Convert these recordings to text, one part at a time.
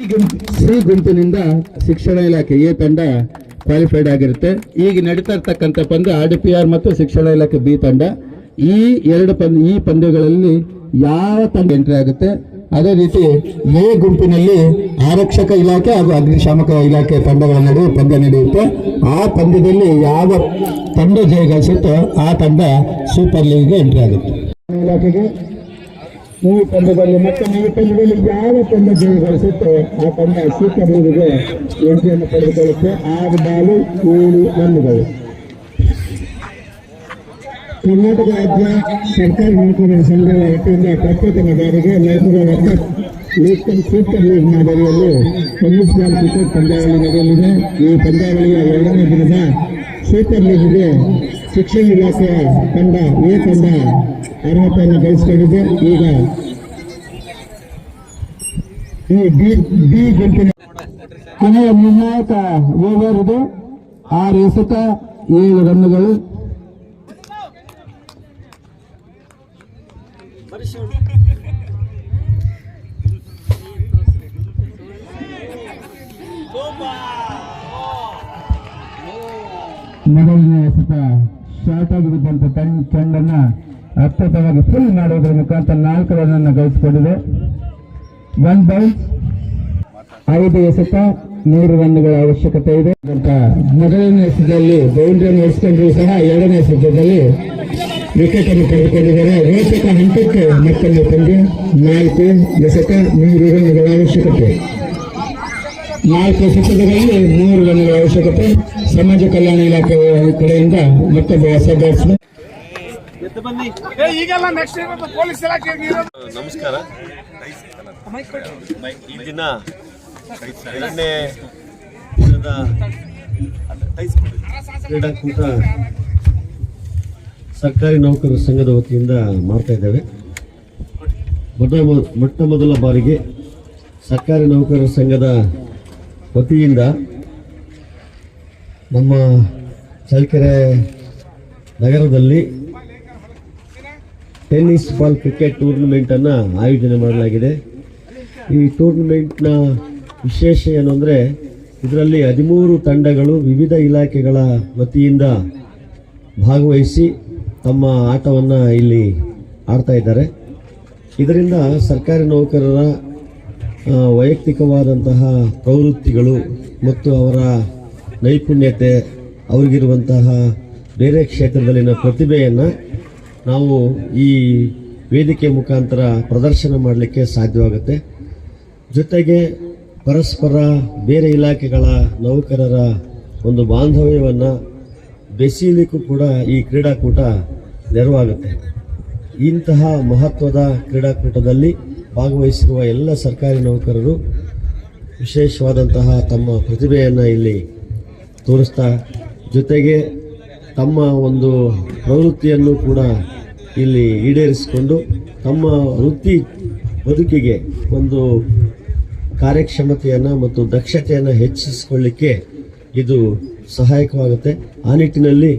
C ಗುಂಪಿನಿಂದ ಶಿಕ್ಷಣ ಇಲಾಖೆ ಎ ತಂಡ ಕ್ವಾಲಿಫೈಡ್ ಆಗಿರುತ್ತೆ. ಈಗ ನಡೀತಾ ಇರ್ತಕ್ಕಂಥ ಪಂದ್ಯ ಆರ್ ಡಿ ಪಿ ಆರ್ ಮತ್ತು ಶಿಕ್ಷಣ ಇಲಾಖೆ ಬಿ ತಂಡ. ಈ ಎರಡು ಪಂದ್ಯ ಈ ಪಂದ್ಯಗಳಲ್ಲಿ ಯಾವ ತಂಡ ಎಂಟ್ರಿ ಆಗುತ್ತೆ? ಅದೇ ರೀತಿ ಎ ಗುಂಪಿನಲ್ಲಿ ಆರಕ್ಷಕ ಇಲಾಖೆ ಹಾಗೂ ಅಗ್ನಿಶಾಮಕ ಇಲಾಖೆ ತಂಡಗಳ ನಡುವೆ ಪಂದ್ಯ ನಡೆಯುತ್ತೆ. ಆ ಪಂದ್ಯದಲ್ಲಿ ಯಾವ ತಂಡ ಜಯಗಳಿಸುತ್ತೋ ಆ ತಂಡ ಸೂಪರ್ ಲೀಗ್ಗೆ ಎಂಟ್ರಿ ಆಗುತ್ತೆ. ಇಲಾಖೆಗೆ ಈ ಪಂದ್ಯದಲ್ಲಿ ಮತ್ತೆ ಈ ಪಂದ್ಯದಲ್ಲಿ ಯಾವ ತಂಡ ಜಯಗಳಿಸುತ್ತೋ ಆ ತಂಡ ಲೀಗ್ಗೆ ಎಂಟ್ರಿಯನ್ನು ಪಡೆದುಕೊಳ್ಳುತ್ತೆ. ಆರು ಬಾಲು ಏಳು ರನ್ನುಗಳು. ಕರ್ನಾಟಕ ರಾಜ್ಯ ಸರ್ಕಾರಿ ನೌಕರರ ಸಂಘದ ವತಿಯಿಂದ ಬಾರಿಗೆ ನೌಕರರ ನೇಷನಲ್ ಸೂಪರ್ ಲೀಗ್ ಮಾದರಿಯಲ್ಲಿ ಬಾಲ್ ಕ್ರಿಕೆಟ್ ಪಂದ್ಯಾವಳಿ ನಡೆಯಲಿದೆ. ಈ ಪಂದ್ಯಾವಳಿಯ ಎರಡನೇ ದಿನದ ಸೂಪರ್ ಲೀಗ್ಗೆ ಶಿಕ್ಷಣ ಇಲಾಖೆಯ ತಂಡ ಎ ತಂಡ ಅರ್ಹತೆಯನ್ನು ಗಳಿಸಿಕೊಂಡಿದೆ ಈಗ ಈ ಡಿ ಡಿ ಗುಂಪಿನ ಕೊನೆಯ ನಿರ್ಣಾಯಕ ಓವರ್ ಇದು ಆರು ಎಸೆತ, ಏಳು ರನ್ನುಗಳು. ಮೊದಲನೇ ಎಸೆತ ಶಾರ್ಟ್ ಆಗಿ ಬಿದ್ದಂತ ಅರ್ಥವಾಗಿ ಫುಲ್ ಮಾಡುವುದರ ಮುಖಾಂತರ ನಾಲ್ಕು ರನ್ ಅನ್ನು ಗಳಿಸಿಕೊಂಡಿದೆ. ಒನ್ ಬೌನ್ಸ್ ಐದು ಎಸೆತ, ಮೂರು ರನ್ಗಳ ಅವಶ್ಯಕತೆ ಇದೆ. ಮೊದಲನೇ ಎಸೆತದಲ್ಲಿ ಬೌಂಡ್ರಿಯನ್ನು ಉಳಿಸಿಕೊಂಡ್ರು ಸಹ ಎರಡನೇ ಎಸೆತದಲ್ಲಿ ವಿಕೆಟ್ ಅನ್ನು ಪಡೆದುಕೊಂಡಿದ್ದಾರೆ. ರೋಚಕ ಹಂತಕ್ಕೆ ಮತ್ತೊಂದು ಪಂದ್ಯ ನಾಲ್ಕು ಎಸೆತ, ಮೂರು ರನ್ಗಳ ಅವಶ್ಯಕತೆ. ನಾಲ್ಕು ಎಸೆತಗಳಲ್ಲಿ ಮೂರು ರನ್ಗಳ ಅವಶ್ಯಕತೆ. ಸಮಾಜ ಕಲ್ಯಾಣ ಇಲಾಖೆ ಕಡೆಯಿಂದ ಮತ್ತೊಬ್ಬ ಹೊಸ ಬ್ಯಾಟ್ಸ್ಮನ್ ಈಗೆಲ್ಲ ನೆಕ್ಸ್ಟ್ ಪೊಲೀಸ್ ನಮಸ್ಕಾರ. ಈ ದಿನ ಎರಡನೇ ಕ್ರೀಡಾಕೂಟ ಸರ್ಕಾರಿ ನೌಕರರ ಸಂಘದ ವತಿಯಿಂದ ಮಾಡ್ತಾ ಇದ್ದೇವೆ. ಮೊಟ್ಟ ಮೊದಲ ಬಾರಿಗೆ ಸರ್ಕಾರಿ ನೌಕರರ ಸಂಘದ ವತಿಯಿಂದ ನಮ್ಮ ಚಳ್ಳಕೆರೆ ನಗರದಲ್ಲಿ ಟೆನ್ನಿಸ್ ಬಾಲ್ ಕ್ರಿಕೆಟ್ ಟೂರ್ನಮೆಂಟನ್ನು ಆಯೋಜನೆ ಮಾಡಲಾಗಿದೆ. ಈ ಟೂರ್ನಮೆಂಟ್ನ ವಿಶೇಷ ಏನು ಅಂದರೆ, ಇದರಲ್ಲಿ ಹದಿಮೂರು ತಂಡಗಳು ವಿವಿಧ ಇಲಾಖೆಗಳ ವತಿಯಿಂದ ಭಾಗವಹಿಸಿ ತಮ್ಮ ಆಟವನ್ನು ಇಲ್ಲಿ ಆಡ್ತಾ ಇದ್ದಾರೆ. ಇದರಿಂದ ಸರ್ಕಾರಿ ನೌಕರರ ವೈಯಕ್ತಿಕವಾದಂತಹ ಪ್ರವೃತ್ತಿಗಳು ಮತ್ತು ಅವರ ನೈಪುಣ್ಯತೆ, ಅವರಿಗಿರುವಂತಹ ಬೇರೆ ಕ್ಷೇತ್ರದಲ್ಲಿನ ಪ್ರತಿಭೆಯನ್ನು ನಾವು ಈ ವೇದಿಕೆ ಮುಖಾಂತರ ಪ್ರದರ್ಶನ ಮಾಡಲಿಕ್ಕೆ ಸಾಧ್ಯವಾಗುತ್ತೆ. ಜೊತೆಗೆ ಪರಸ್ಪರ ಬೇರೆ ಇಲಾಖೆಗಳ ನೌಕರರ ಒಂದು ಬಾಂಧವ್ಯವನ್ನು ಬೆಸೀಲಿಕ್ಕೂ ಕೂಡ ಈ ಕ್ರೀಡಾಕೂಟ ನೆರವಾಗುತ್ತೆ. ಇಂತಹ ಮಹತ್ವದ ಕ್ರೀಡಾಕೂಟದಲ್ಲಿ ಭಾಗವಹಿಸಿರುವ ಎಲ್ಲ ಸರ್ಕಾರಿ ನೌಕರರು ವಿಶೇಷವಾದಂತಹ ತಮ್ಮ ಪ್ರತಿಭೆಯನ್ನು ಇಲ್ಲಿ ತೋರಿಸ್ತಾ, ಜೊತೆಗೆ ತಮ್ಮ ಒಂದು ಪ್ರವೃತ್ತಿಯನ್ನು ಕೂಡ ಇಲ್ಲಿ ಈಡೇರಿಸಿಕೊಂಡು ತಮ್ಮ ವೃತ್ತಿ ಬದುಕಿಗೆ ಒಂದು ಕಾರ್ಯಕ್ಷಮತೆಯನ್ನು ಮತ್ತು ದಕ್ಷತೆಯನ್ನು ಹೆಚ್ಚಿಸಿಕೊಳ್ಳಿಕ್ಕೆ ಇದು ಸಹಾಯಕವಾಗುತ್ತೆ. ಆ ನಿಟ್ಟಿನಲ್ಲಿ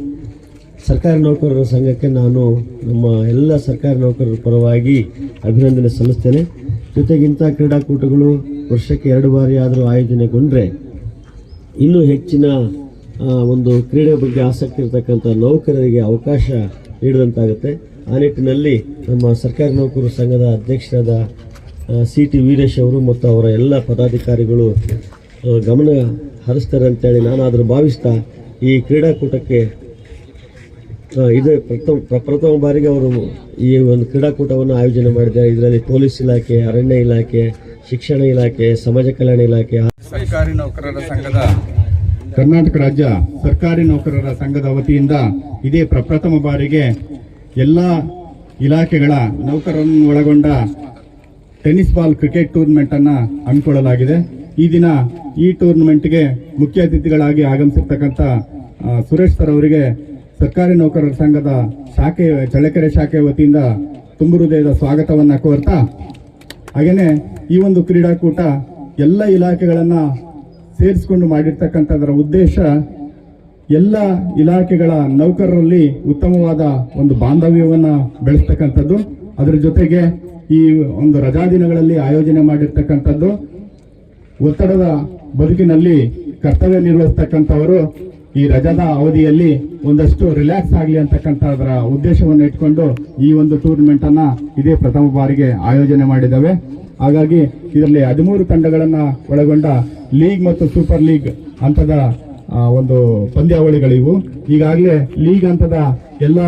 ಸರ್ಕಾರಿ ನೌಕರರ ಸಂಘಕ್ಕೆ ನಾನು ನಮ್ಮ ಎಲ್ಲ ಸರ್ಕಾರಿ ನೌಕರರ ಪರವಾಗಿ ಅಭಿನಂದನೆ ಸಲ್ಲಿಸ್ತೇನೆ. ಜೊತೆಗೆ ಇಂಥ ಕ್ರೀಡಾಕೂಟಗಳು ವರ್ಷಕ್ಕೆ ಎರಡು ಬಾರಿ ಆದರೂ ಆಯೋಜನೆಗೊಂಡರೆ ಇನ್ನೂ ಹೆಚ್ಚಿನ ಒಂದು ಕ್ರೀಡೆ ಬಗ್ಗೆ ಆಸಕ್ತಿ ಇರತಕ್ಕಂಥ ನೌಕರರಿಗೆ ಅವಕಾಶ ನೀಡಿದಂತಾಗುತ್ತೆ. ಆ ನಿಟ್ಟಿನಲ್ಲಿ ನಮ್ಮ ಸರ್ಕಾರಿ ನೌಕರರ ಸಂಘದ ಅಧ್ಯಕ್ಷರಾದ ಸಿ ಟಿ ವೀರೇಶ್ ಅವರು ಮತ್ತು ಅವರ ಎಲ್ಲ ಪದಾಧಿಕಾರಿಗಳು ಗಮನ ಹರಿಸ್ತಾರೆ ಅಂತೇಳಿ ನಾನಾದರೂ ಭಾವಿಸ್ತಾ ಈ ಕ್ರೀಡಾಕೂಟಕ್ಕೆ ಇದೇ ಪ್ರಥಮ ಪ್ರಪ್ರಥಮ ಬಾರಿಗೆ ಅವರು ಈ ಒಂದು ಕ್ರೀಡಾಕೂಟವನ್ನು ಆಯೋಜನೆ ಮಾಡಿದ್ದಾರೆ. ಇದರಲ್ಲಿ ಪೊಲೀಸ್ ಇಲಾಖೆ, ಅರಣ್ಯ ಇಲಾಖೆ, ಶಿಕ್ಷಣ ಇಲಾಖೆ, ಸಮಾಜ ಕಲ್ಯಾಣ ಇಲಾಖೆ, ಸರ್ಕಾರಿ ನೌಕರರ ಸಂಘದ ಕರ್ನಾಟಕ ರಾಜ್ಯ ಸರ್ಕಾರಿ ನೌಕರರ ಸಂಘದ ವತಿಯಿಂದ ಇದೇ ಪ್ರಪ್ರಥಮ ಬಾರಿಗೆ ಎಲ್ಲ ಇಲಾಖೆಗಳ ನೌಕರರನ್ನು ಒಳಗೊಂಡ ಟೆನ್ನಿಸ್ ಬಾಲ್ ಕ್ರಿಕೆಟ್ ಟೂರ್ನಮೆಂಟ್ ಅನ್ನ ಹಮ್ಮಿಕೊಳ್ಳಲಾಗಿದೆ. ಈ ದಿನ ಈ ಟೂರ್ನಮೆಂಟ್ಗೆ ಮುಖ್ಯ ಅತಿಥಿಗಳಾಗಿ ಆಗಮಿಸಿರ್ತಕ್ಕಂಥ ಸುರೇಶ್ ಸರ್ ಅವರಿಗೆ ಸರ್ಕಾರಿ ನೌಕರರ ಸಂಘದ ಶಾಖೆ, ಚಳ್ಳಕೆರೆ ಶಾಖೆ ವತಿಯಿಂದ ತುಂಬು ಹೃದಯದ ಸ್ವಾಗತವನ್ನು ಕೋರ್ತಾ ಹಾಗೆಯೇ ಈ ಒಂದು ಕ್ರೀಡಾಕೂಟ ಎಲ್ಲ ಇಲಾಖೆಗಳನ್ನ ಸೇರಿಸಿಕೊಂಡು ಮಾಡಿರ್ತಕ್ಕಂಥದ್ರ ಉದ್ದೇಶ ಎಲ್ಲ ಇಲಾಖೆಗಳ ನೌಕರರಲ್ಲಿ ಉತ್ತಮವಾದ ಒಂದು ಬಾಂಧವ್ಯವನ್ನು ಬೆಳೆಸ್ತಕ್ಕಂಥದ್ದು. ಅದರ ಜೊತೆಗೆ ಈ ಒಂದು ರಜಾ ದಿನಗಳಲ್ಲಿ ಆಯೋಜನೆ ಮಾಡಿರ್ತಕ್ಕಂಥದ್ದು. ಒತ್ತಡದ ಬದುಕಿನಲ್ಲಿ ಕರ್ತವ್ಯ ನಿರ್ವಹಿಸ್ತಕ್ಕಂಥವರು ಈ ರಜಾದ ಅವಧಿಯಲ್ಲಿ ಒಂದಷ್ಟು ರಿಲ್ಯಾಕ್ಸ್ ಆಗಲಿ ಅಂತಕ್ಕಂಥದ್ರ ಉದ್ದೇಶವನ್ನು ಇಟ್ಕೊಂಡು ಈ ಒಂದು ಟೂರ್ನಮೆಂಟ್ ಅನ್ನ ಇದೇ ಪ್ರಥಮ ಬಾರಿಗೆ ಆಯೋಜನೆ ಮಾಡಿದ್ದಾವೆ. ಹಾಗಾಗಿ ಇದರಲ್ಲಿ ಹದಿಮೂರು ತಂಡಗಳನ್ನು ಒಳಗೊಂಡ ಲೀಗ್ ಮತ್ತು ಸೂಪರ್ ಲೀಗ್ ಹಂತದ ಒಂದು ಪಂದ್ಯಾವಳಿಗಳಿವು. ಈಗಾಗಲೇ ಲೀಗ್ ಹಂತದ ಎಲ್ಲ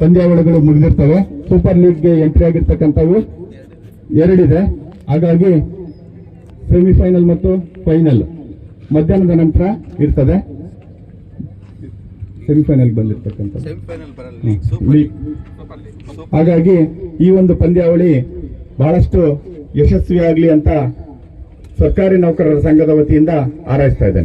ಪಂದ್ಯಾವಳಿಗಳು ಮುಗಿದಿರ್ತವೆ. ಸೂಪರ್ ಲೀಗ್ಗೆ ಎಂಟ್ರಿ ಆಗಿರ್ತಕ್ಕಂಥವು ಎರಡಿದೆ. ಹಾಗಾಗಿ ಸೆಮಿಫೈನಲ್ ಮತ್ತು ಫೈನಲ್ ಮಧ್ಯಾಹ್ನದ ನಂತರ ಇರ್ತದೆ. ಸೆಮಿಫೈನಲ್ ಬಂದಿರ್ತಕ್ಕಂಥ ಹಾಗಾಗಿ ಈ ಒಂದು ಪಂದ್ಯಾವಳಿ ಬಹಳಷ್ಟು ಯಶಸ್ವಿಯಾಗಲಿ ಅಂತ ಸರ್ಕಾರಿ ನೌಕರರ ಸಂಘದ ವತಿಯಿಂದ ಹಾರೈಸ್ತಾ ಇದ್ದೇನೆ.